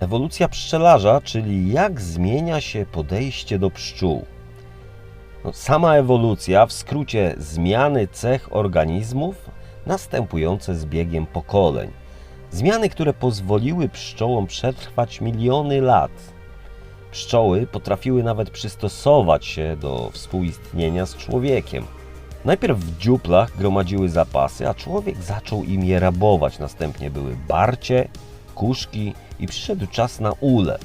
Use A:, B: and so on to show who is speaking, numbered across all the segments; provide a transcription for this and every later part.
A: Ewolucja pszczelarza, czyli jak zmienia się podejście do pszczół. No, sama ewolucja, w skrócie zmiany cech organizmów następujące z biegiem pokoleń. Zmiany, które pozwoliły pszczołom przetrwać miliony lat. Pszczoły potrafiły nawet przystosować się do współistnienia z człowiekiem. Najpierw w dziuplach gromadziły zapasy, a człowiek zaczął im je rabować. Następnie były barcie, kuszki i przyszedł czas na ule.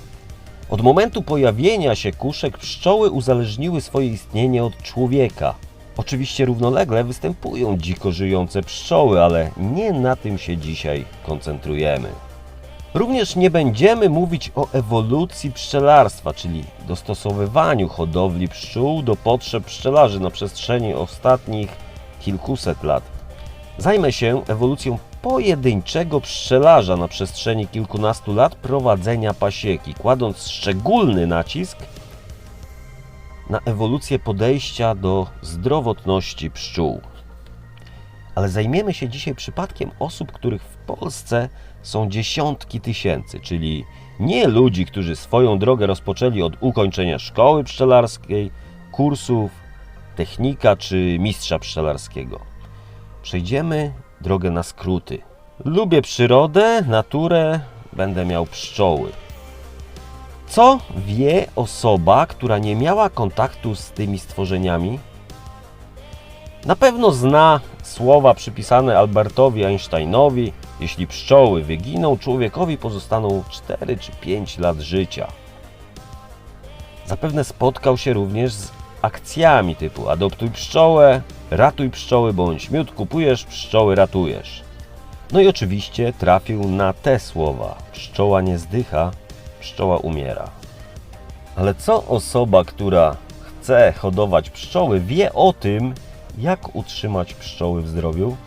A: Od momentu pojawienia się kuszek pszczoły uzależniły swoje istnienie od człowieka. Oczywiście równolegle występują dziko żyjące pszczoły, ale nie na tym się dzisiaj koncentrujemy. Również nie będziemy mówić o ewolucji pszczelarstwa, czyli dostosowywaniu hodowli pszczół do potrzeb pszczelarzy na przestrzeni ostatnich kilkuset lat. Zajmę się ewolucją pojedynczego pszczelarza na przestrzeni kilkunastu lat prowadzenia pasieki, kładąc szczególny nacisk na ewolucję podejścia do zdrowotności pszczół. Ale zajmiemy się dzisiaj przypadkiem osób, których w Polsce są dziesiątki tysięcy, czyli nie ludzi, którzy swoją drogę rozpoczęli od ukończenia szkoły pszczelarskiej, kursów, technika czy mistrza pszczelarskiego. Przejdziemy drogę na skróty. Lubię przyrodę, naturę, będę miał pszczoły. Co wie osoba, która nie miała kontaktu z tymi stworzeniami? Na pewno zna słowa przypisane Albertowi Einsteinowi: Jeśli pszczoły wyginą, człowiekowi pozostaną 4 czy 5 lat życia. Zapewne spotkał się również z akcjami typu adoptuj pszczołę, ratuj pszczoły bądź miód kupujesz, pszczoły ratujesz. No i oczywiście trafił na te słowa: pszczoła nie zdycha, pszczoła umiera. Ale co osoba, która chce hodować pszczoły, wie o tym, jak utrzymać pszczoły w zdrowiu?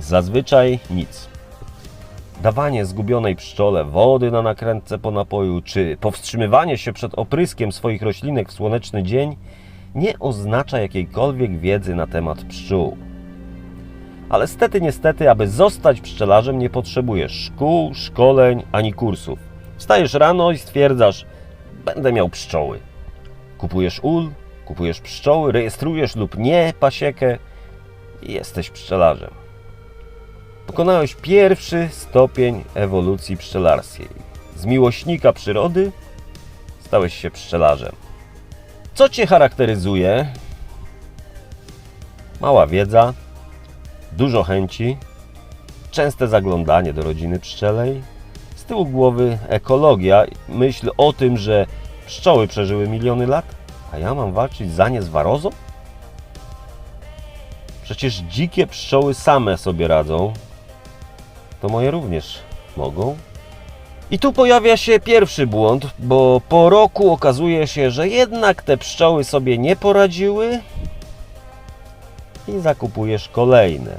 A: Zazwyczaj nic. Dawanie zgubionej pszczole wody na nakrętce po napoju, czy powstrzymywanie się przed opryskiem swoich roślinek w słoneczny dzień nie oznacza jakiejkolwiek wiedzy na temat pszczół. Ale stety, niestety, aby zostać pszczelarzem, nie potrzebujesz szkół, szkoleń ani kursów. Wstajesz rano i stwierdzasz, będę miał pszczoły. Kupujesz ul, kupujesz pszczoły, rejestrujesz lub nie pasiekę i jesteś pszczelarzem. Pokonałeś pierwszy stopień ewolucji pszczelarskiej. Z miłośnika przyrody stałeś się pszczelarzem. Co Cię charakteryzuje? Mała wiedza, dużo chęci, częste zaglądanie do rodziny pszczelej, z tyłu głowy ekologia, myśl o tym, że pszczoły przeżyły miliony lat, a ja mam walczyć za nie z warozą? Przecież dzikie pszczoły same sobie radzą, to moje również mogą. I tu pojawia się pierwszy błąd, bo po roku okazuje się, że jednak te pszczoły sobie nie poradziły i zakupujesz kolejne.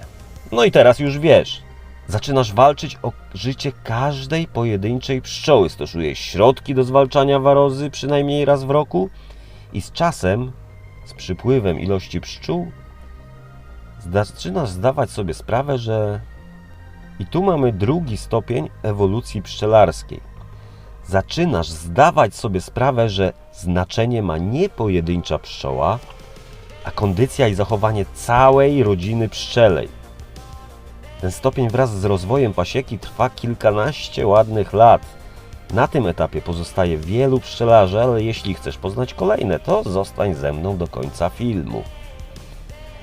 A: No i teraz już wiesz. Zaczynasz walczyć o życie każdej pojedynczej pszczoły. Stosujesz środki do zwalczania warozy przynajmniej raz w roku i z czasem, z przypływem ilości pszczół, zaczynasz zdawać sobie sprawę, że i tu mamy drugi stopień ewolucji pszczelarskiej. Zaczynasz zdawać sobie sprawę, że znaczenie ma nie pojedyncza pszczoła, a kondycja i zachowanie całej rodziny pszczelej. Ten stopień wraz z rozwojem pasieki trwa kilkanaście ładnych lat. Na tym etapie pozostaje wielu pszczelarzy, ale jeśli chcesz poznać kolejne, to zostań ze mną do końca filmu.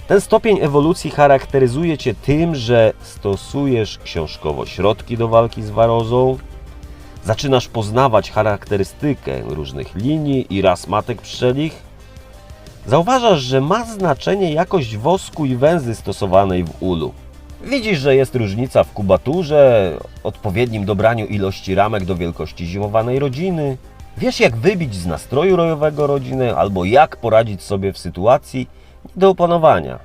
A: Ten stopień ewolucji charakteryzuje Cię tym, że stosujesz książkowo środki do walki z warozą, zaczynasz poznawać charakterystykę różnych linii i ras matek pszczelich, zauważasz, że ma znaczenie jakość wosku i węzy stosowanej w ulu. Widzisz, że jest różnica w kubaturze, odpowiednim dobraniu ilości ramek do wielkości zimowanej rodziny. Wiesz, jak wybić z nastroju rojowego rodzinę, albo jak poradzić sobie w sytuacji nie do opanowania.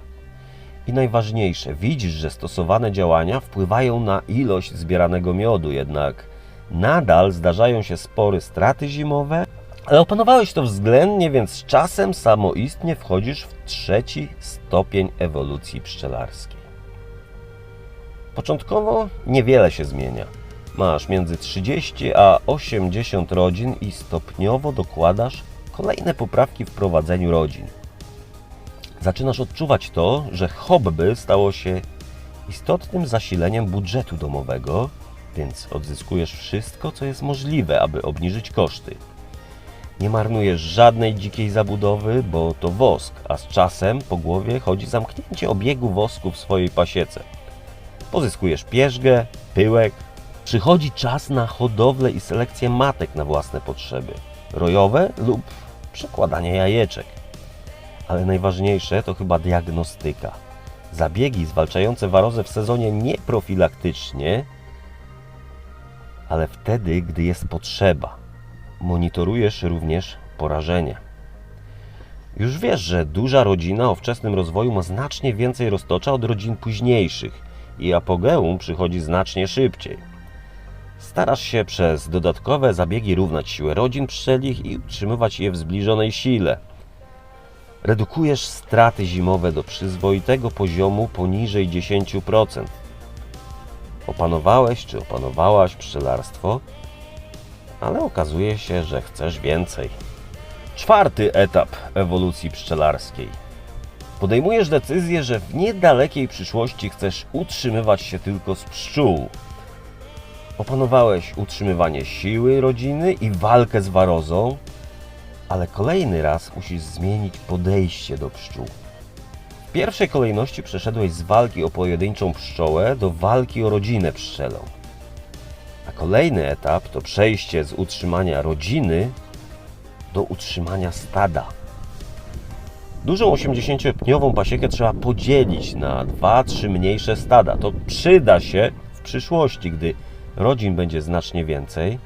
A: I najważniejsze, widzisz, że stosowane działania wpływają na ilość zbieranego miodu, jednak nadal zdarzają się spory straty zimowe, ale opanowałeś to względnie, więc z czasem samoistnie wchodzisz w trzeci stopień ewolucji pszczelarskiej. Początkowo niewiele się zmienia. masz między 30 a 80 rodzin i stopniowo dokładasz kolejne poprawki w prowadzeniu rodzin. Zaczynasz odczuwać to, że hobby stało się istotnym zasileniem budżetu domowego, więc odzyskujesz wszystko, co jest możliwe, aby obniżyć koszty. Nie marnujesz żadnej dzikiej zabudowy, bo to wosk, a z czasem po głowie chodzi zamknięcie obiegu wosku w swojej pasiece. Pozyskujesz pierzgę, pyłek. Przychodzi czas na hodowlę i selekcję matek na własne potrzeby, rojowe lub przekładanie jajeczek. Ale najważniejsze to chyba diagnostyka. Zabiegi zwalczające warozę w sezonie nie profilaktycznie, ale wtedy, gdy jest potrzeba. Monitorujesz również porażenie. Już wiesz, że duża rodzina o wczesnym rozwoju ma znacznie więcej roztocza od rodzin późniejszych i apogeum przychodzi znacznie szybciej. Starasz się przez dodatkowe zabiegi równać siłę rodzin pszczelich i utrzymywać je w zbliżonej sile. Redukujesz straty zimowe do przyzwoitego poziomu poniżej 10%. Opanowałeś czy opanowałaś pszczelarstwo, ale okazuje się, że chcesz więcej. Czwarty etap ewolucji pszczelarskiej. Podejmujesz decyzję, że w niedalekiej przyszłości chcesz utrzymywać się tylko z pszczół. Opanowałeś utrzymywanie siły rodziny i walkę z warozą, ale kolejny raz musisz zmienić podejście do pszczół. W pierwszej kolejności przeszedłeś z walki o pojedynczą pszczołę do walki o rodzinę pszczelą. A kolejny etap to przejście z utrzymania rodziny do utrzymania stada. Dużą 80-pniową pasiekę trzeba podzielić na 2-3 mniejsze stada. To przyda się w przyszłości, gdy rodzin będzie znacznie więcej.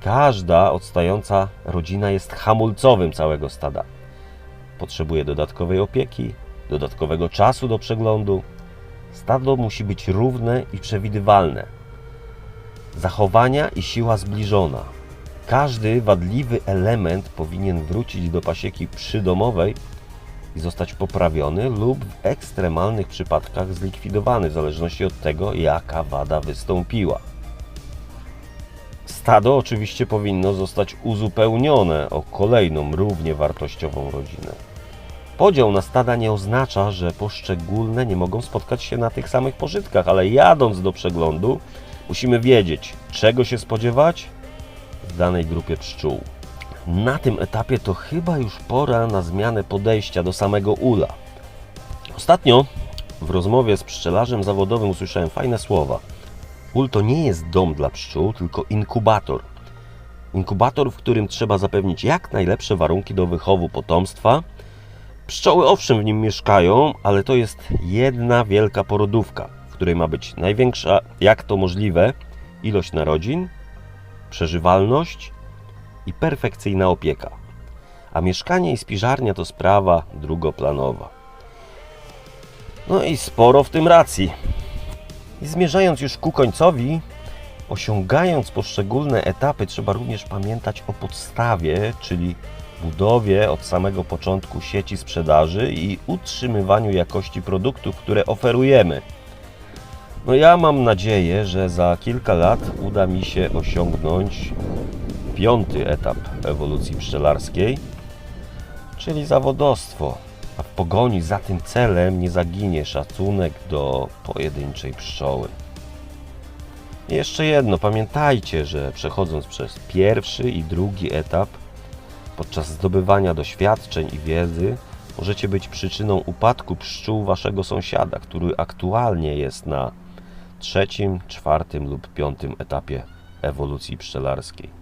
A: Każda odstająca rodzina jest hamulcowym całego stada. Potrzebuje dodatkowej opieki, dodatkowego czasu do przeglądu. Stado musi być równe i przewidywalne. Zachowania i siła zbliżona. Każdy wadliwy element powinien wrócić do pasieki przydomowej i zostać poprawiony lub w ekstremalnych przypadkach zlikwidowany, w zależności od tego, jaka wada wystąpiła. Stado oczywiście powinno zostać uzupełnione o kolejną równie wartościową rodzinę. Podział na stada nie oznacza, że poszczególne nie mogą spotkać się na tych samych pożytkach, ale jadąc do przeglądu, musimy wiedzieć, czego się spodziewać w danej grupie pszczół. Na tym etapie to chyba już pora na zmianę podejścia do samego ula. Ostatnio w rozmowie z pszczelarzem zawodowym usłyszałem fajne słowa. Ul to nie jest dom dla pszczół, tylko inkubator. Inkubator, w którym trzeba zapewnić jak najlepsze warunki do wychowu potomstwa. Pszczoły owszem w nim mieszkają, ale to jest jedna wielka porodówka, w której ma być największa, jak to możliwe, ilość narodzin, przeżywalność i perfekcyjna opieka. A mieszkanie i spiżarnia to sprawa drugoplanowa. No i sporo w tym racji. I zmierzając już ku końcowi, osiągając poszczególne etapy, trzeba również pamiętać o podstawie, czyli budowie od samego początku sieci sprzedaży i utrzymywaniu jakości produktów, które oferujemy. No ja mam nadzieję, że za kilka lat uda mi się osiągnąć piąty etap ewolucji pszczelarskiej, czyli zawodostwo. A w pogoni za tym celem nie zaginie szacunek do pojedynczej pszczoły. Jeszcze jedno, pamiętajcie, że przechodząc przez pierwszy i drugi etap, podczas zdobywania doświadczeń i wiedzy, możecie być przyczyną upadku pszczół waszego sąsiada, który aktualnie jest na trzecim, czwartym lub piątym etapie ewolucji pszczelarskiej.